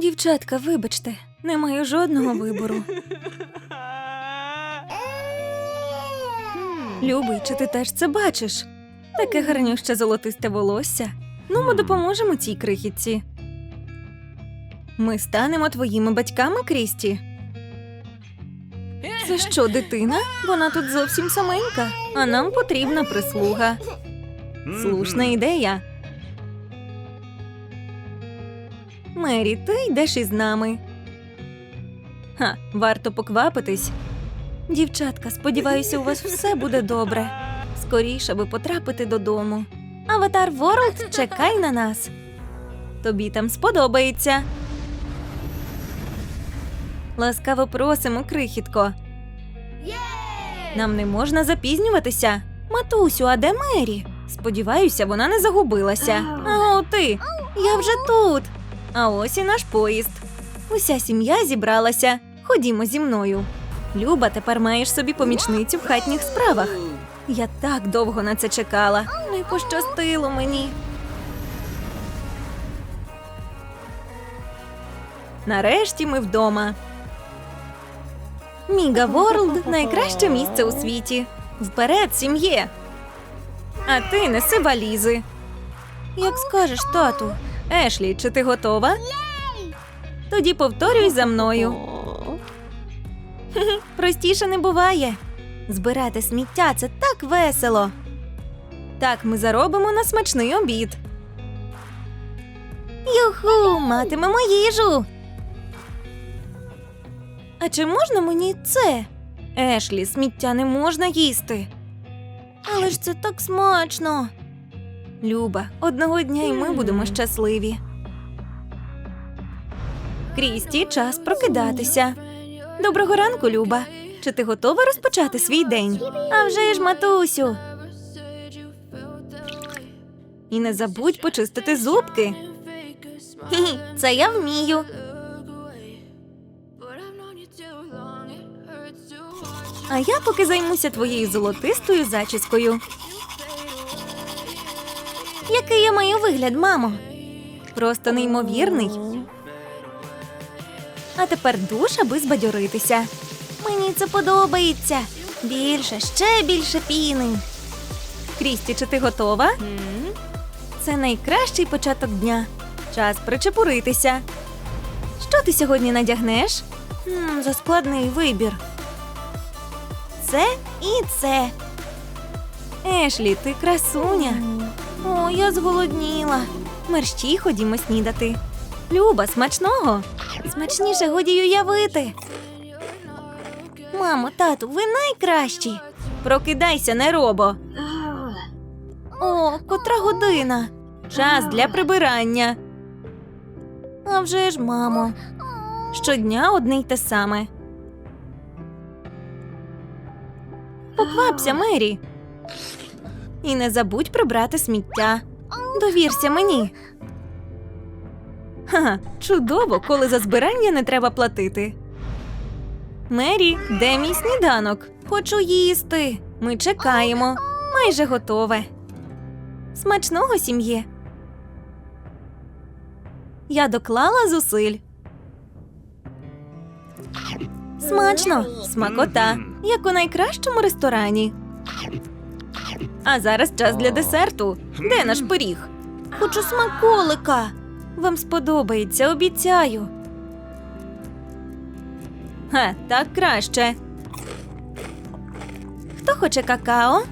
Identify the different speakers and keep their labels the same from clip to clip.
Speaker 1: Дівчатка, вибачте, не маю жодного вибору. Любий, чи ти теж це бачиш? Таке гарнюще золотисте волосся. Ну, ми допоможемо цій крихітці. Ми станемо твоїми батьками, Крісті. Це що, дитина? Вона тут зовсім саменька, а нам потрібна прислуга. Слушна ідея. Мері, ти йдеш із нами. Ха, варто поквапитись. Дівчатка, сподіваюся, у вас все буде добре. Скоріше би потрапити додому. Аватар Ворлд, чекай на нас. Тобі там сподобається. Ласкаво просимо, крихітко. Нам не можна запізнюватися. Матусю, а де Мері? Сподіваюся, вона не загубилася. А о, ти. Я вже тут. А ось і наш поїзд. Уся сім'я зібралася. Ходімо зі мною. Люба, тепер маєш собі помічницю в хатніх справах. Я так довго на це чекала. Не пощастило мені. Нарешті ми вдома. Міга Ворлд найкраще місце у світі. Вперед, сім'є. А ти неси валізи. Як скажеш, тату. Ешлі, чи ти готова? Тоді повторюй за мною. Простіше не буває. Збирати сміття це так весело. Так ми заробимо на смачний обід. Юху, матимемо їжу. А чи можна мені це? Ешлі, сміття не можна їсти. Але ж це так смачно. Люба, одного дня і ми будемо щасливі. Крісті, час прокидатися. Доброго ранку, Люба. Чи ти готова розпочати свій день? А вже ж, матусю. І не забудь почистити зубки. Хі-хі, це я вмію. А я поки займуся твоєю золотистою зачіскою. Який я маю вигляд, мамо? Просто неймовірний. А тепер душ, аби збадьоритися. Мені це подобається. Більше, ще більше піни. Крісті, чи ти готова? Це найкращий початок дня. Час причепуритися. Що ти сьогодні надягнеш? М, за складний вибір. Це і це. Ешлі, ти красуня. Я зголодніла. Мерщій ходімо снідати. Люба, смачного. Смачніше годі уявити. Мамо, тату, ви найкращі. Прокидайся, не робо. О, котра година. Час для прибирання. А вже ж, мамо. Щодня одне й те саме. Поквапся, Мері. І не забудь прибрати сміття. Довірся мені. Ха, чудово, коли за збирання не треба платити. Мері, де мій сніданок? Хочу їсти. Ми чекаємо. Майже готове. Смачного сім'є. Я доклала зусиль. Смачно, смакота, як у найкращому ресторані. А зараз час для десерту. Де наш пиріг? Хочу смаколика. Вам сподобається, обіцяю. Ха, так краще. Хто хоче какао?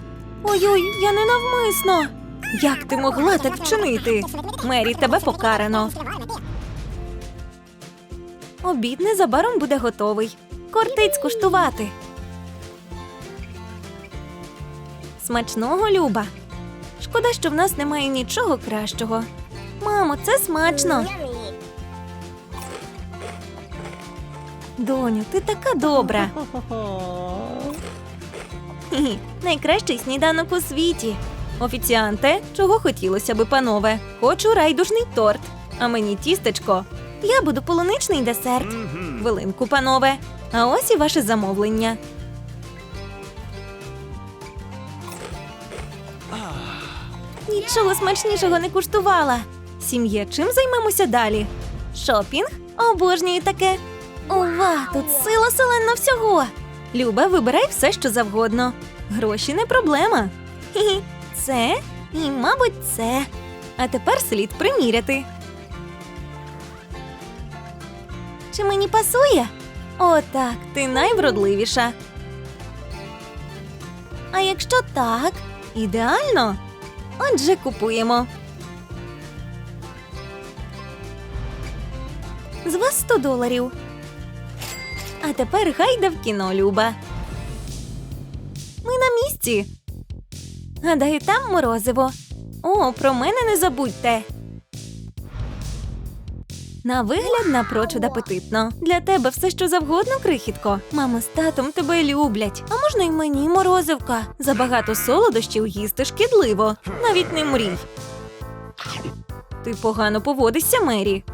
Speaker 1: Ой-ой, я ненавмисно. Як ти могла так вчинити? Мері, тебе покарано. Обід незабаром буде готовий. Кортить скуштувати. Смачного, Люба. Шкода, що в нас немає нічого кращого. Мамо, це смачно. Доню, ти така добра. Найкращий сніданок у світі. Офіціанте, чого хотілося би, панове? Хочу райдужний торт, а мені тістечко. Я буду полуничний десерт. Хвилинку, панове. А ось і ваше замовлення. Нічого смачнішого не куштувала. Сім'є, чим займемося далі? Шопінг? Обожнюю таке. Ова, тут сила селена всього. Люба, вибирай все, що завгодно. Гроші не проблема. Хі-хі. Це і, мабуть, це. А тепер слід приміряти. Чи мені пасує? О, так, ти найвродливіша. А якщо так, ідеально. Отже, купуємо. З вас 100 доларів. А тепер гайда в кіно, Люба. Ми на місці. Гадаю, там морозиво. О, про мене не забудьте. На вигляд напрочуд апетитно. Для тебе все, що завгодно, крихітко. Мама з татом тебе люблять. А можна й мені морозивка. Забагато солодощів їсти шкідливо. Навіть не мрій. Ти погано поводишся, Мері.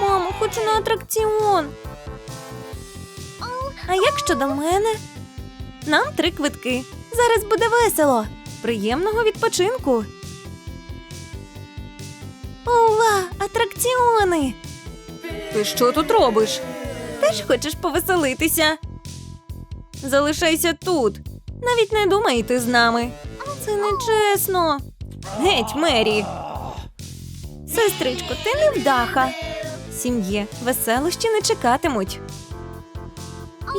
Speaker 1: Мамо, хочу на атракціон. А як щодо мене? Нам три квитки. Зараз буде весело. Приємного відпочинку. Ова, атракціони. Ти що тут робиш? Теж хочеш повеселитися? Залишайся тут. Навіть не думай йти з нами. Це нечесно. Геть, Мері. Сестричко, ти невдаха. Сім'є, веселощі не чекатимуть.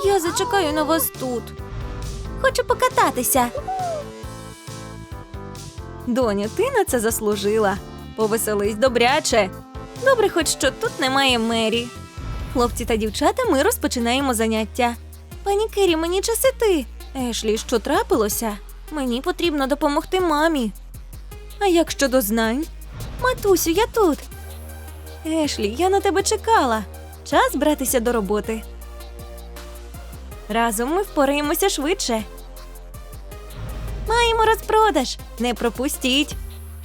Speaker 1: Я зачекаю на вас тут. Хочу покататися. Доню, ти на це заслужила. Повеселись добряче. Добре, хоч що тут немає мері. Хлопці та дівчата, ми розпочинаємо заняття. Пані Кері, мені час іти. Ешлі, що трапилося? Мені потрібно допомогти мамі. А як щодо знань? Матусю, я тут. Ешлі, я на тебе чекала. Час братися до роботи. Разом ми впораємося швидше. Маємо розпродаж. Не пропустіть.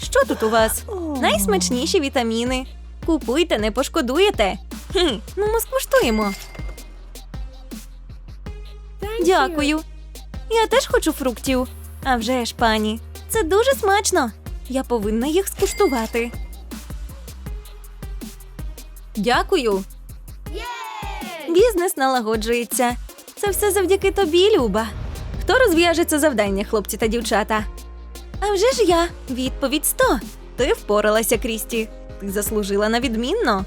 Speaker 1: Що тут у вас? Найсмачніші вітаміни. Купуйте, не пошкодуєте. Хм, ну ми скуштуємо. Дякую. Я теж хочу фруктів. А вже ж, пані, це дуже смачно. Я повинна їх скуштувати. Дякую. Бізнес налагоджується. Це все завдяки тобі, Люба. Хто розв'яже це завдання, хлопці та дівчата? А вже ж я. Відповідь 100. Ти впоралася, Крісті. Ти заслужила на відмінно.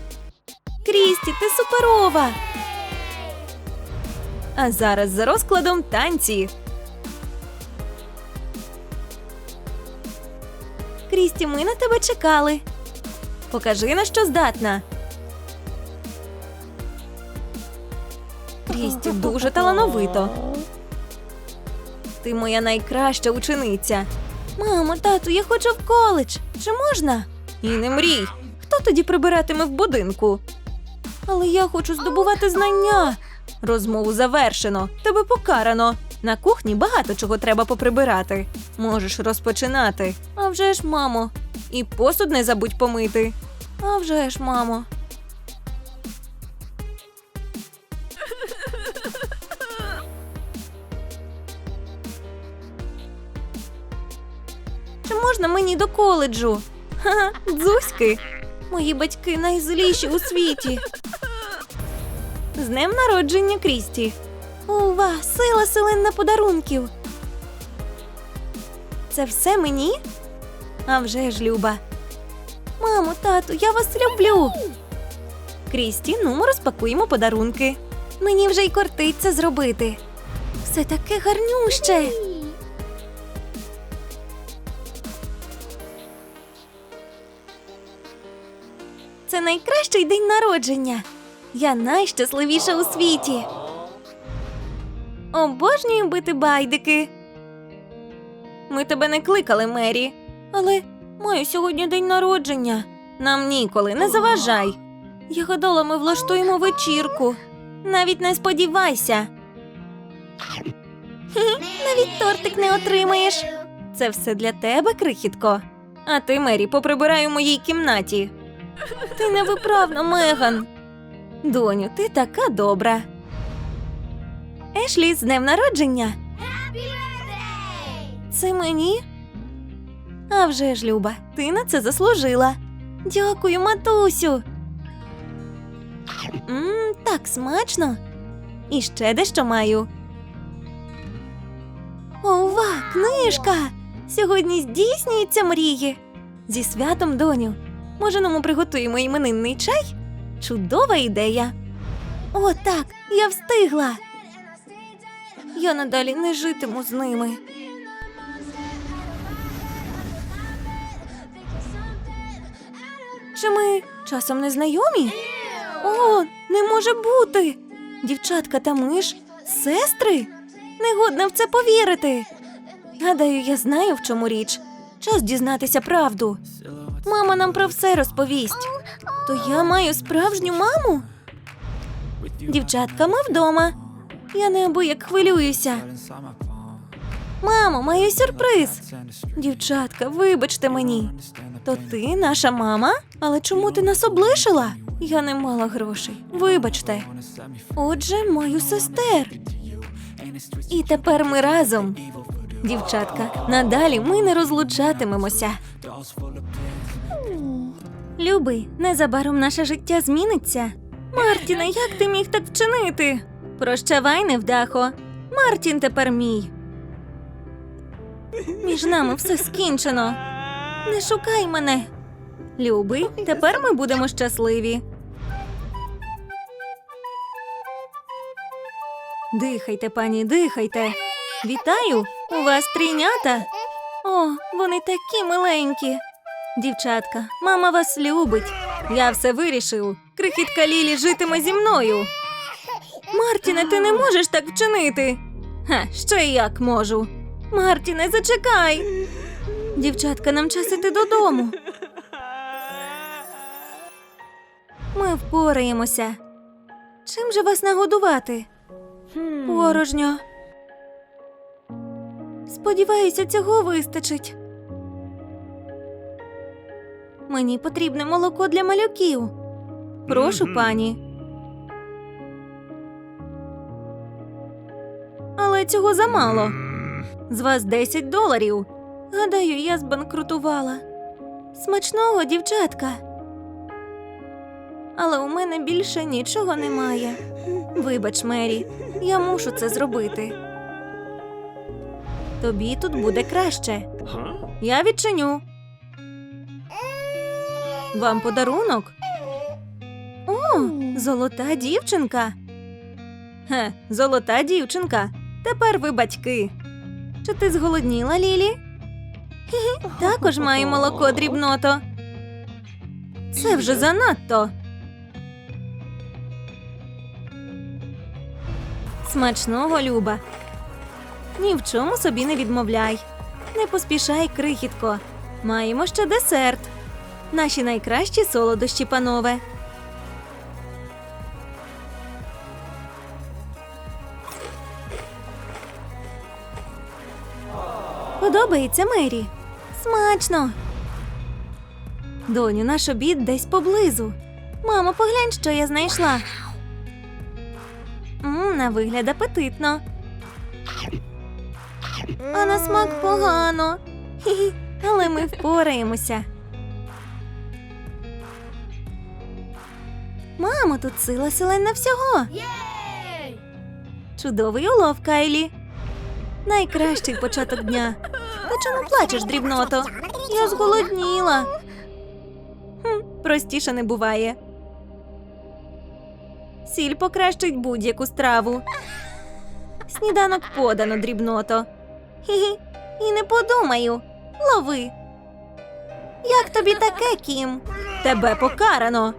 Speaker 1: Крісті, ти суперова. А зараз за розкладом танці. Крісті, ми на тебе чекали. Покажи, на що здатна. Крісті дуже талановито. Ти моя найкраща учениця. Мамо, тату, я хочу в коледж. Чи можна? І не мрій. Хто тоді прибиратиме в будинку? Але я хочу здобувати знання. Розмову завершено. Тебе покарано. На кухні багато чого треба поприбирати. Можеш розпочинати. А вже ж, мамо. І посуд не забудь помити. А вже ж, мамо. Мені до коледжу? Ха, дзузьки. Мої батьки найзліші у світі. З днем народження Крісті. Ува, сила селена подарунків. Це все мені? А вже ж, Люба. Мамо, тату, я вас люблю. Крісті, ну ми розпакуємо подарунки. Мені вже й кортить це зробити. Все таке гарнюще. Найкращий день народження. Я найщасливіша у світі. Обожнюю бити байдики. Ми тебе не кликали, Мері. Але маю сьогодні день народження. Нам ніколи не заважай. Я гадала, ми влаштуємо вечірку. Навіть не сподівайся. Навіть тортик не отримаєш. Це все для тебе, крихітко. А ти, Мері, поприбирай у моїй кімнаті. Ти невиправна, Меган. Доню, ти така добра. Ешлі, з днем народження. Це мені? А вже ж, Люба, ти на це заслужила. Дякую, матусю. Мм, так смачно. І ще дещо маю. Ова, книжка! Сьогодні здійснюються мрії. Зі святом, доню. Може, нам приготуємо іменинний чай? Чудова ідея. О, так, я встигла. Я надалі не житиму з ними. Чи ми часом не знайомі? О, не може бути. Дівчатка та миш сестри? Негодно в це повірити. Гадаю, я знаю, в чому річ. Час дізнатися правду. Мама нам про все розповість. То я маю справжню маму? Дівчатка, ми вдома. Я неабияк хвилююся. Мамо, маю сюрприз. Дівчатка, вибачте мені. То ти наша мама? Але чому ти нас облишила? Я не мала грошей. Вибачте. Отже, маю сестер. І тепер ми разом. Дівчатка, надалі ми не розлучатимемося. Любий, незабаром наше життя зміниться. Мартіне, як ти міг так вчинити? Прощавай, невдахо. Мартін тепер мій. Між нами все скінчено. Не шукай мене. Любий, тепер ми будемо щасливі. Дихайте, пані, дихайте. Вітаю! У вас трійнята. О, вони такі миленькі. Дівчатка, мама вас любить. Я все вирішив. Крихітка Лілі житиме зі мною. Мартіне, ти не можеш так вчинити. Ха, ще як можу. Мартіне, зачекай. Дівчатка, нам час іти додому. Ми впораємося. Чим же вас нагодувати? Порожньо. Сподіваюся, цього вистачить. Мені потрібне молоко для малюків. Прошу,
Speaker 2: Мгм.
Speaker 1: пані. Але цього замало. З вас 10 доларів. Гадаю, я збанкрутувала. Смачного, дівчатка. Але у мене більше нічого немає. Вибач, Мері, я мушу це зробити. Тобі тут буде краще. Я відчиню. Вам подарунок? О, золота дівчинка. Хе, золота дівчинка. Тепер ви батьки. Чи ти зголодніла, Лілі? Також маю молоко дрібното. Це вже занадто. Смачного, Люба. Ні в чому собі не відмовляй. Не поспішай, крихітко. Маємо ще десерт. Наші найкращі солодощі, панове. Подобається Мері. Смачно. Доню, наш обід десь поблизу. Мамо, поглянь, що я знайшла. На вигляд апетитно. А на смак погано. Хі-хі, але ми впораємося. Мамо, тут сила селена всього. Єй! Чудовий улов, Кайлі. Найкращий початок дня. Та чому плачеш, дрібното? Я зголодніла. Хм, простіше не буває. Сіль покращить будь-яку страву. Сніданок подано, дрібното. Хі-хі, і не подумаю. Лови. Як тобі таке, Кім? Тебе покарано.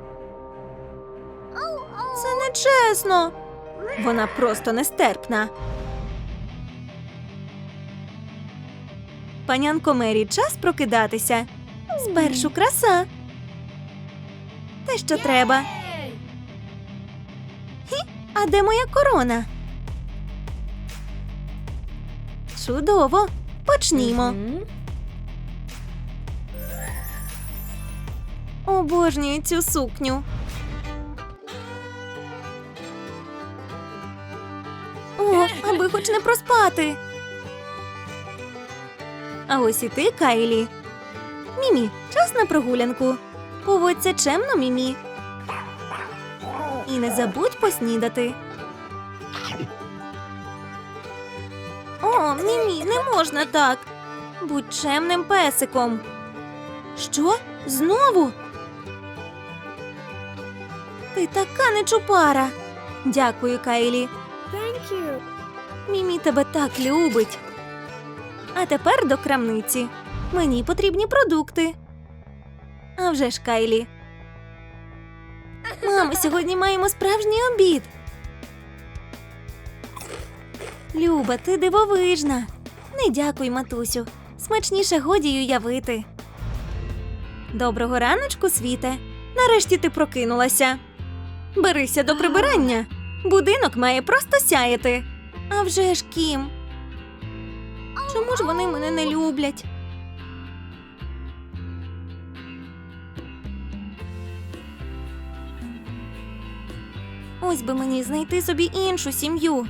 Speaker 1: Нечесно. Вона просто нестерпна. Панянко Мері, час прокидатися. Спершу краса. Те, що треба. Хі, а де моя корона? Чудово. Почнімо. Обожнюю цю сукню. Аби хоч не проспати. А ось і ти, Кайлі. Мімі, час на прогулянку. Поводься чемно, Мімі. І не забудь поснідати. О, Мімі, не можна так. Будь чемним песиком. Що? Знову? Ти така нечупара. Дякую, Кайлі.
Speaker 2: Thank.
Speaker 1: Мімі тебе так любить. А тепер до крамниці. Мені потрібні продукти. А вже ж Кайлі. Мамо, сьогодні маємо справжній обід. Люба, ти дивовижна. Не дякуй, матусю. Смачніше годі й уявити. Доброго раночку, світе. Нарешті ти прокинулася. Берися до прибирання. Будинок має просто сяяти. А вже ж Кім. Чому ж вони мене не люблять? Ось би мені знайти собі іншу сім'ю.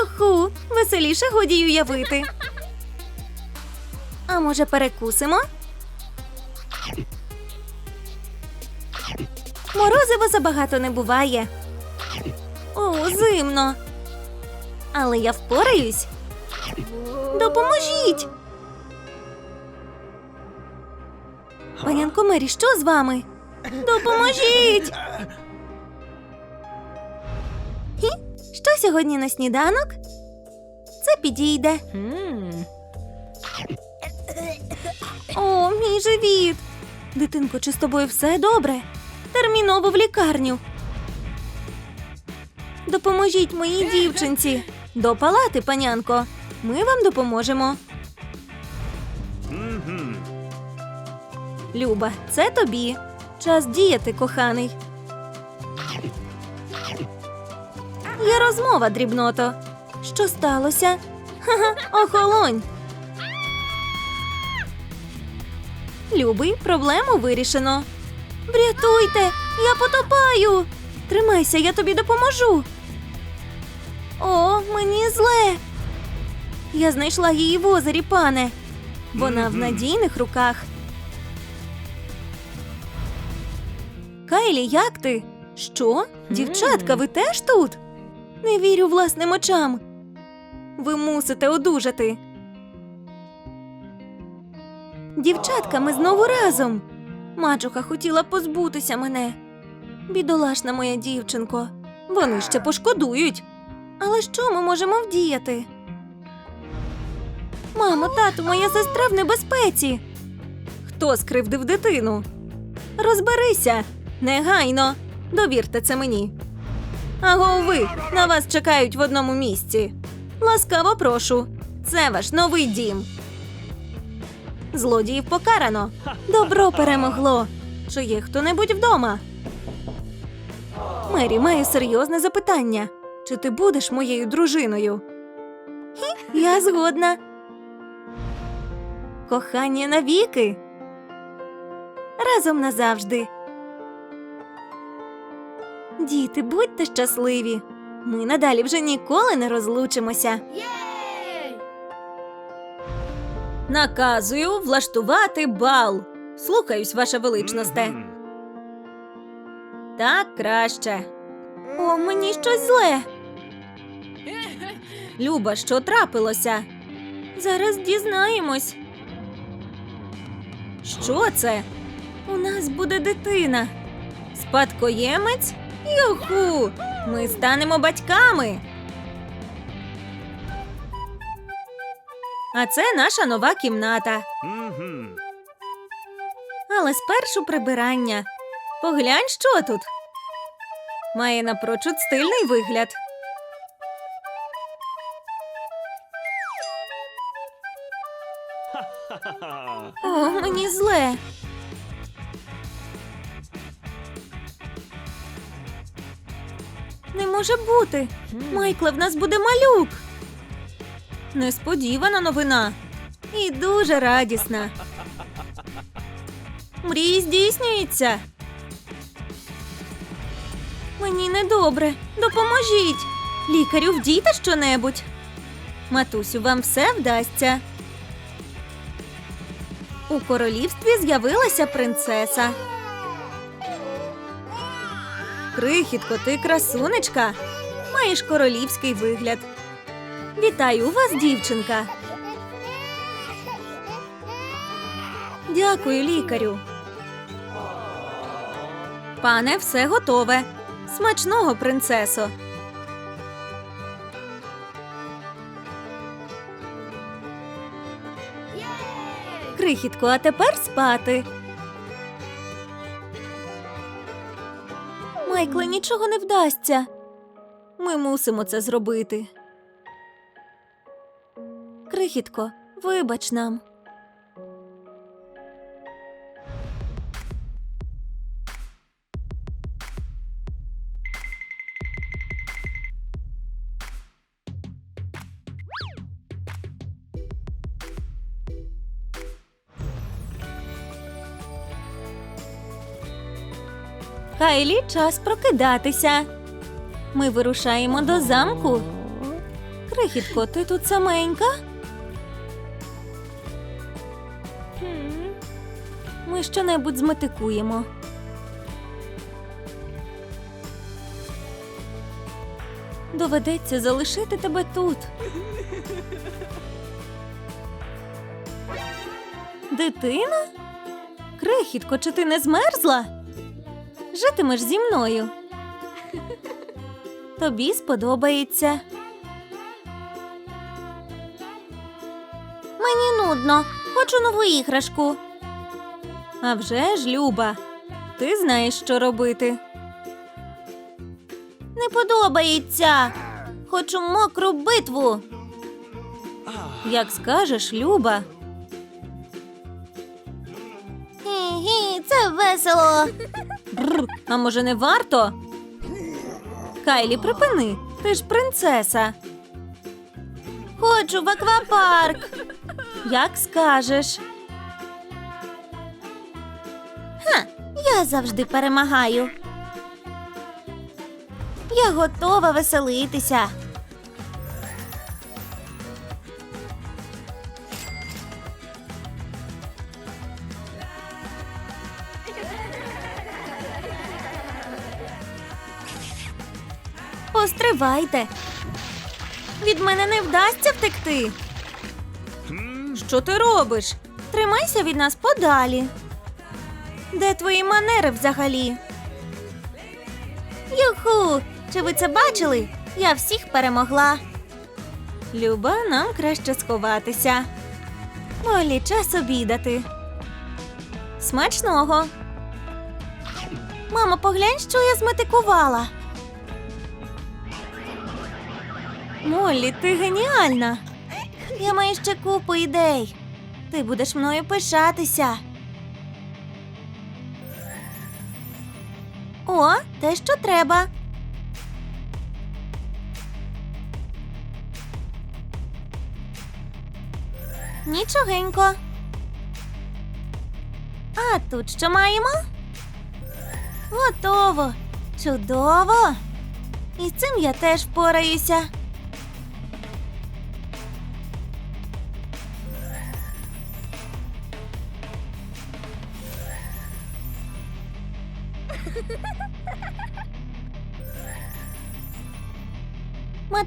Speaker 1: Юху, веселіше годі й уявити. А може перекусимо? Морозива забагато не буває. О, зимно. Але я впораюсь. Допоможіть. Панянко Мері, що з вами? Допоможіть. Хі, що сьогодні на сніданок? Це підійде. О, мій живіт. Дитинко, чи з тобою все добре? Терміново в лікарню. Допоможіть моїй дівчинці. До палати, панянко. Ми вам допоможемо. Люба, це тобі. Час діяти, коханий. Є розмова, дрібното. Що сталося? Ха-ха, охолонь. Любий, проблему вирішено. Врятуйте, я потопаю. Тримайся, я тобі допоможу. О, мені зле. Я знайшла її в озері, пане. Вона в надійних руках. Кайлі, як ти? Що? Дівчатка, ви теж тут? Не вірю власним очам. Ви мусите одужати. Дівчатка, ми знову разом. Мачуха хотіла позбутися мене. Бідолашна моя дівчинко. Вони ще пошкодують. Але що ми можемо вдіяти? Мамо, тату, моя сестра в небезпеці. Хто скривдив дитину? Розберися негайно. Довірте це мені. Аго, ви на вас чекають в одному місці. Ласкаво прошу. Це ваш новий дім. Злодіїв покарано. Добро перемогло. Чи є хто-небудь вдома? Мері має серйозне запитання. Чи ти будеш моєю дружиною? Я згодна. Кохання навіки. Разом назавжди. Діти, будьте щасливі. Ми надалі вже ніколи не розлучимося.
Speaker 2: Yay!
Speaker 1: Наказую влаштувати бал. Слухаюсь, ваша величносте. Так краще. О, мені щось зле. Люба, що трапилося? Зараз дізнаємось. Що це? У нас буде дитина. Спадкоємець? Юху! Ми станемо батьками. А це наша нова кімната. Але спершу прибирання. Поглянь, що тут. Має напрочуд стильний вигляд. Мені зле. Не може бути. Майкле, в нас буде малюк. Несподівана новина. І дуже радісна. Мрії здійснюються. Мені недобре. Допоможіть. Лікарю, вдійте щонебудь. Матусю, вам все вдасться. У королівстві з'явилася принцеса. Крихітко, ти красунечка. Маєш королівський вигляд. Вітаю вас, дівчинка. Дякую, лікарю. Пане, все готове. Смачного, принцесо. Крихітко, а тепер спати. Майкле, нічого не вдасться. Ми мусимо це зробити. Крихітко, вибач нам. Кайлі, час прокидатися. Ми вирушаємо до замку. Крихітко, ти тут саменька? Ми щонебудь зметикуємо. Доведеться залишити тебе тут. Дитина? Крихітко, чи ти не змерзла? Житимеш зі мною. Тобі сподобається. Мені нудно. Хочу нову іграшку. А вже ж, Люба, ти знаєш, що робити. Не подобається. Хочу мокру битву. Як скажеш, Люба. Гі-гі, це весело. А може не варто? Кайлі, припини, ти ж принцеса. Хочу в аквапарк. Як скажеш. Ха, я завжди перемагаю. Я готова веселитися. Постривайте. Від мене не вдасться втекти. Що ти робиш? Тримайся від нас подалі. Де твої манери взагалі? Юху! Чи ви це бачили? Я всіх перемогла. Люба, нам краще сховатися. Молі, час обідати. Смачного. Мамо, поглянь, що я зметикувала. Моллі, ти геніальна. Я маю ще купу ідей. Ти будеш мною пишатися. О, те, що треба. Нічогенько. А тут що маємо? Готово. Чудово. І з цим я теж впораюся.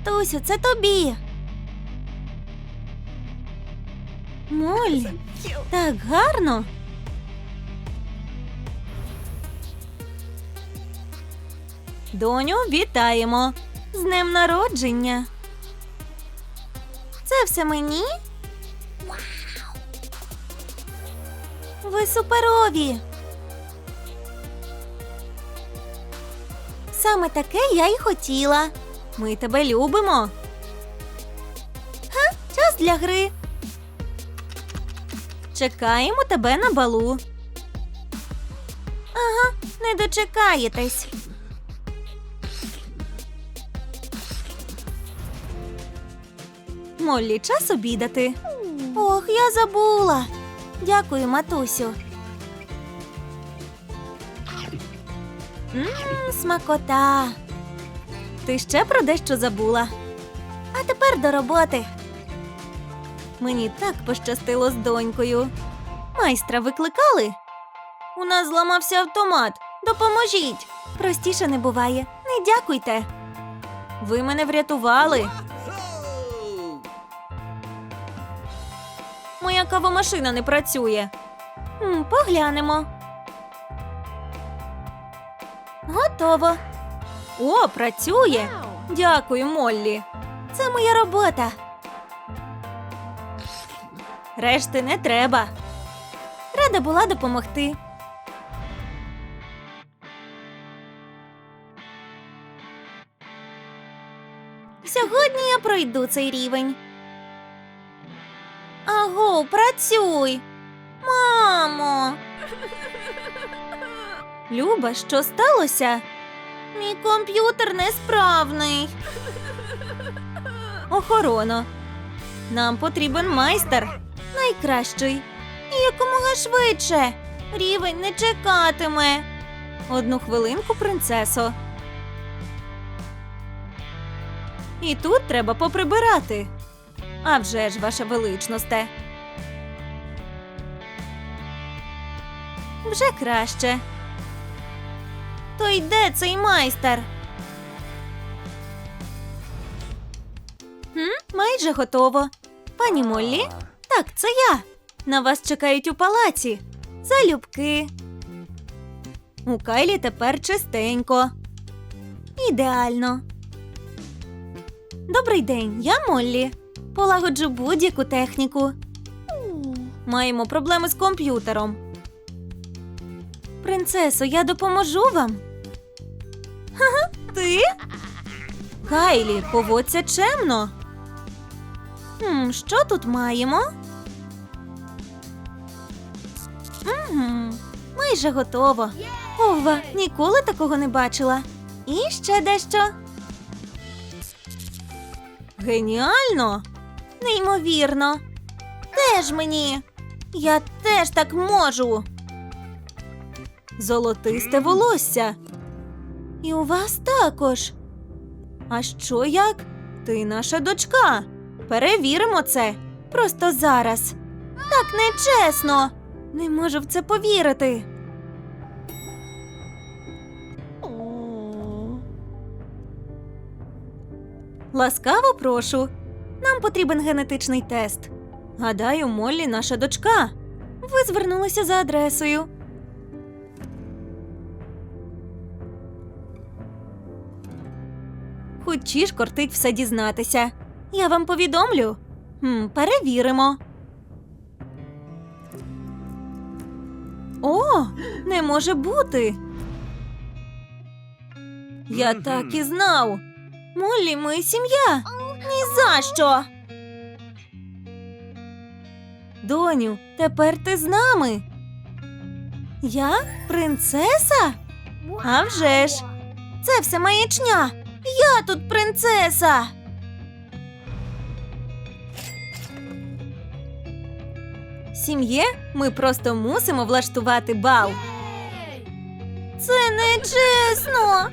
Speaker 1: Матусю, це тобі. Молі, так гарно. Доню, вітаємо. З днем народження. Це все мені? Ви суперові. Саме таке я й хотіла. Ми тебе любимо. Ха, час для гри. Чекаємо тебе на балу. Ага, не дочекаєтесь. Моллі, час обідати. Ох, я забула. Дякую, матусю. Мм, смакота. Ти ще про дещо забула. А тепер до роботи. Мені так пощастило з донькою. Майстра викликали? У нас зламався автомат. Допоможіть. Простіше не буває. Не дякуйте. Ви мене врятували. Моя кавомашина не працює. Поглянемо. Готово. О, працює. Дякую, Моллі. Це моя робота. Решти не треба. Рада була допомогти. Сьогодні я пройду цей рівень. Аго, працюй. Мамо. Люба, що сталося? Мій комп'ютер несправний. Охорона. Нам потрібен майстер. Найкращий. І якомога швидше. Рівень не чекатиме. Одну хвилинку, принцесо. І тут треба поприбирати. А вже ж, ваша величносте. Вже краще. То йде цей майстер. Хм, майже готово. Пані Моллі? Так, це я. На вас чекають у палаці. Залюбки. У Кайлі тепер чистенько. Ідеально. Добрий день, я Моллі. Полагоджу будь-яку техніку. Маємо проблеми з комп'ютером. Принцесо, я допоможу вам. Ти? Кайлі, поводься чемно. Хм, що тут маємо? Угу, майже готово. Ова, ніколи такого не бачила. І ще дещо. Геніально! Неймовірно. Теж мені. Я теж так можу. Золотисте волосся. І у вас також. А що як? Ти наша дочка. Перевіримо це. Просто зараз. Так нечесно. Не можу в це повірити. Ласкаво прошу. Нам потрібен генетичний тест. Гадаю, Моллі наша дочка. Ви звернулися за адресою. Хочі ж кортить все дізнатися. Я вам повідомлю. Хм, перевіримо. О, не може бути. Я так і знав. Моллі, ми сім'я. Ні за що. Доню, тепер ти з нами. Я принцеса? А вже ж. Це все маячня. Я тут принцеса. Сім'є ми просто мусимо влаштувати бал. Це не чесно.